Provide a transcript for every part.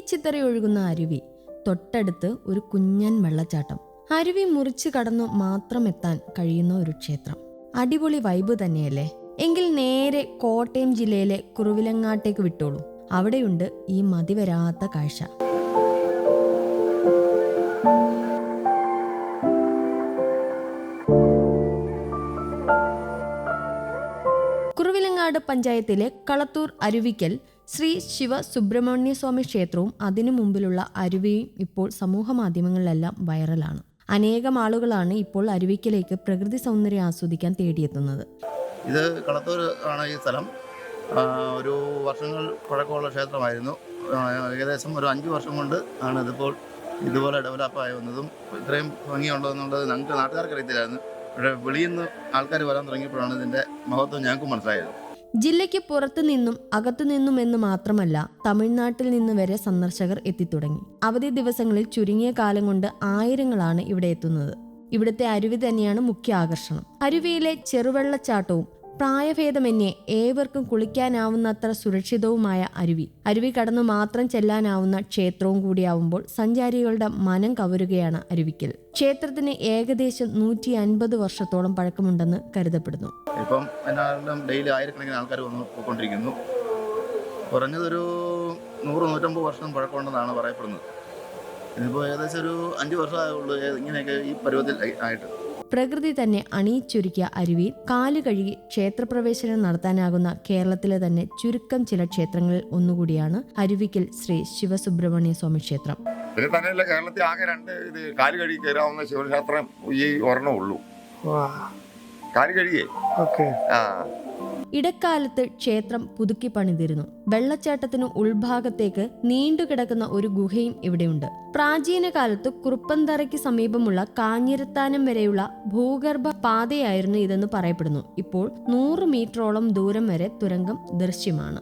ചിന്നിച്ചിത്തറി ഒഴുകുന്ന അരുവി തൊട്ടടുത്ത് ഒരു കുഞ്ഞൻ വെള്ളച്ചാട്ടം. അരുവി മുറിച്ച് കടന്നു മാത്രം എത്താൻ കഴിയുന്ന ഒരു ക്ഷേത്രം. അടിപൊളി വൈബ് തന്നെയല്ലേ? എങ്കിൽ നേരെ കോട്ടയം ജില്ലയിലെ കുറുവിലങ്ങാട്ടേക്ക് വിട്ടോളൂ. അവിടെയുണ്ട് ഈ മതിവരാത്ത കാഴ്ച. കുറുവിലങ്ങാട് പഞ്ചായത്തിലെ കളത്തൂർ അരുവിക്കൽ ശ്രീ ശിവ സുബ്രഹ്മണ്യ സ്വാമി ക്ഷേത്രവും അതിനു മുമ്പിലുള്ള അരുവിയും ഇപ്പോൾ സമൂഹ മാധ്യമങ്ങളിലെല്ലാം വൈറലാണ്. അനേകം ആളുകളാണ് ഇപ്പോൾ അരുവിക്കലേക്ക് പ്രകൃതി സൗന്ദര്യം ആസ്വദിക്കാൻ തേടിയെത്തുന്നത്. ഇത് കളത്തൂർ ആണ് ഈ സ്ഥലം. ഒരു വർഷങ്ങൾ പഴക്കമുള്ള ക്ഷേത്രമായിരുന്നു. ഏകദേശം ഒരു അഞ്ച് വർഷം കൊണ്ട് ആണ് ഇതിപ്പോൾ ഇതുപോലെ ഡെവലപ്പായി വന്നതും ഇത്രയും ഭംഗിയുണ്ടോ എന്നുള്ളത് ഞങ്ങൾക്ക് നാട്ടുകാർക്ക് അറിയത്തില്ലായിരുന്നു. പക്ഷേ വെളിയിൽ നിന്ന് ആൾക്കാർ വരാൻ തുടങ്ങിയപ്പോഴാണ് ഇതിന്റെ മഹത്വം ഞങ്ങൾക്കും മനസ്സിലായത്. ജില്ലയ്ക്ക് പുറത്തു നിന്നും അകത്തു നിന്നും എന്ന് മാത്രമല്ല തമിഴ്നാട്ടിൽ നിന്ന് വരെ സന്ദർശകർ എത്തിത്തുടങ്ങി. അവധി ദിവസങ്ങളിൽ ചുരുങ്ങിയ കാലം കൊണ്ട് ആയിരങ്ങളാണ് ഇവിടെ എത്തുന്നത്. ഇവിടുത്തെ അരുവി തന്നെയാണ് മുഖ്യ ആകർഷണം. അരുവിയിലെ ചെറുവെള്ളച്ചാട്ടവും പ്രായഭേദമന്യേ ഏവർക്കും കുളിക്കാനാവുന്നത്ര സുരക്ഷിതവുമായ അരുവി. അരുവി കടന്നു മാത്രം ചെല്ലാനാവുന്ന ക്ഷേത്രവും കൂടിയാവുമ്പോൾ സഞ്ചാരികളുടെ മനം കവരുകയാണ് അരുവിക്കൽ. ക്ഷേത്രത്തിന് ഏകദേശം നൂറ്റി അൻപത് വർഷത്തോളം പഴക്കമുണ്ടെന്ന് കരുതപ്പെടുന്നു. ഇപ്പം ഡെയിലി ആയിരക്കണക്കിന് ആൾക്കാർ വന്ന് പോയിക്കൊണ്ടിരിക്കുന്നു. കുറഞ്ഞതൊരു നൂറ് നൂറ്റമ്പത് വർഷം പഴക്കമുണ്ടെന്നാണ് പറയപ്പെടുന്നത്. ഇതിപ്പോൾ ഏകദേശം ഒരു അഞ്ച് വർഷമായുള്ളൂ ഇങ്ങനെയൊക്കെ ഈ പരുവത്തിൽ ആയി- ആയിട്ട്. പ്രകൃതി തന്നെ അണിയിച്ചൊരുക്കിയ അരുവിയിൽ കാൽ കഴുകി ക്ഷേത്രപ്രവേശനം നടത്താനാകുന്ന കേരളത്തിലെ തന്നെ ചുരുക്കം ചില ക്ഷേത്രങ്ങളിൽ ഒന്നുകൂടിയാണ് അരുവിക്കൽ ശ്രീ ശിവസുബ്രഹ്മണ്യ സ്വാമി ക്ഷേത്രം. പിന്നെ തന്നെയല്ല കേരളത്തിൽ ആകെ രണ്ട് ഇത് കാൽ കഴുകി കയറാവുന്ന ശിവക്ഷേത്രം ഈ ഒരെണ്ണം ഉള്ളൂ. വാ. കാൽ കഴുകിയേ? ഓക്കെ. ആ. ഇടക്കാലത്ത് ക്ഷേത്രം പുതുക്കി പണിതിരുന്നു. വെള്ളച്ചാട്ടത്തിനു ഉൾഭാഗത്തേക്ക് നീണ്ടുകിടക്കുന്ന ഒരു ഗുഹയും ഇവിടെയുണ്ട്. പ്രാചീന കാലത്ത് കുറുപ്പന്തറയ്ക്ക് സമീപമുള്ള കാഞ്ഞിരത്താനം വരെയുള്ള ഭൂഗർഭ പാതയായിരുന്നു ഇതെന്ന് പറയപ്പെടുന്നു. ഇപ്പോൾ നൂറ് മീറ്ററോളം ദൂരം വരെ തുരങ്കം ദൃശ്യമാണ്.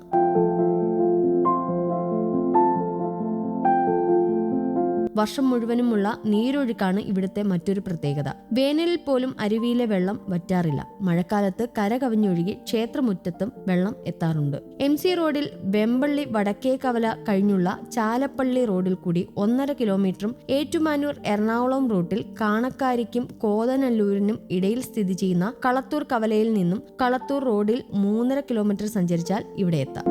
വർഷം മുഴുവനുമുള്ള നീരൊഴുക്കാണ് ഇവിടുത്തെ മറ്റൊരു പ്രത്യേകത. വേനലിൽ പോലും അരുവിയിലെ വെള്ളം വറ്റാറില്ല. മഴക്കാലത്ത് കര കവിഞ്ഞൊഴുകി ക്ഷേത്രമുറ്റത്തും വെള്ളം എത്താറുണ്ട്. എം സി റോഡിൽ വെമ്പള്ളി വടക്കേ കവല കഴിഞ്ഞുള്ള ചാലപ്പള്ളി റോഡിൽ കൂടി ഒന്നര കിലോമീറ്ററും ഏറ്റുമാനൂർ എറണാകുളം റൂട്ടിൽ കാണക്കാരിക്കും കോതനല്ലൂരിനും ഇടയിൽ സ്ഥിതി ചെയ്യുന്ന കളത്തൂർ കവലയിൽ നിന്നും കളത്തൂർ റോഡിൽ മൂന്നര കിലോമീറ്റർ സഞ്ചരിച്ചാൽ ഇവിടെ എത്താം.